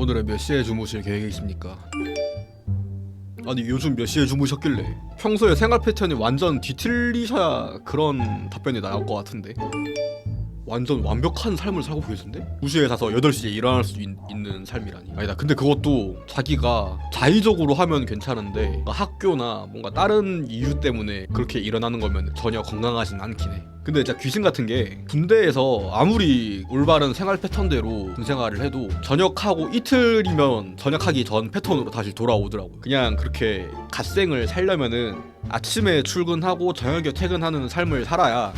오늘은 몇 시에 주무실 계획이십니까? 아니 요즘 몇 시에 주무셨길래 평소에 생활 패턴이 완전 뒤틀리셔야 그런 답변이 나올 것 같은데 완전 완벽한 삶을 살고 계신데? 2시에 자서 8시에 일어날 수 있, 는 삶이라니. 아니다 근데 그것도 자기가 자의적으로 하면 괜찮은데 학교나 뭔가 다른 이유 때문에 그렇게 일어나는 거면 전혀 건강하진 않긴 해. 근데 진짜 귀신 같은 게 군대에서 아무리 올바른 생활 패턴대로 군 생활을 해도 전역하고 이틀이면 전역하기 전 패턴으로 다시 돌아오더라고 그냥 그렇게 갓생을 살려면은 아침에 출근하고 저녁에 퇴근하는 삶을 살아야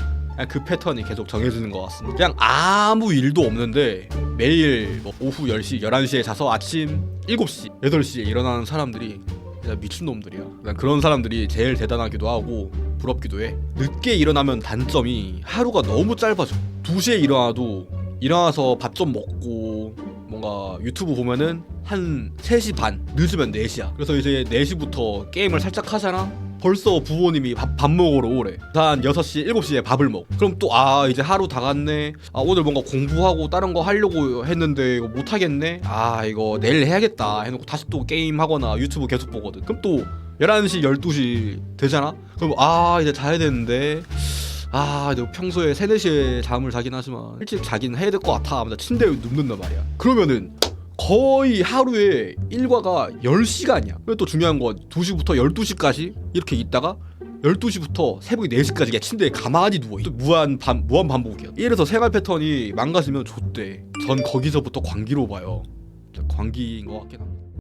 그 패턴이 계속 정해지는 것 같습니다. 그냥 아무 일도 없는데 매일 뭐 오후 10시, 11시에 자서 아침 7시, 8시에 일어나는 사람들이 진짜 미친놈들이야. 난 그런 사람들이 제일 대단하기도 하고 부럽기도 해. 늦게 일어나면 단점이 하루가 너무 짧아져. 2시에 일어나도 일어나서 밥 좀 먹고 뭔가 유튜브 보면은 한 3시 반, 늦으면 4시야. 그래서 이제 4시부터 게임을 살짝 하잖아? 벌써 부모님이 밥, 밥 먹으러 오래. 한 6시, 7시에 밥을 먹. 그럼 또, 아, 이제 하루 다 갔네. 아, 오늘 뭔가 공부하고 다른 거 하려고 했는데 이거 못하겠네. 아, 이거 내일 해야겠다. 해놓고 다시 또 게임하거나 유튜브 계속 보거든. 그럼 또 11시, 12시 되잖아? 그럼, 아, 이제 자야 되는데. 아, 내가 평소에 3, 4시에 잠을 자긴 하지만 일찍 자긴 해야 될 것 같아. 침대에 눕는단 말이야. 그러면은 거의 하루에 일과가 10시간이야. 그리고 또 중요한 건 2시부터 12시까지 이렇게 있다가 12시부터 새벽 4시까지 그냥 침대에 가만히 누워있어. 또 무한 반, 무한 반복이야. 이래서 생활 패턴이 망가지면 좋대. 전 거기서부터 광기로 봐요. 광기인 것 같긴 합니다.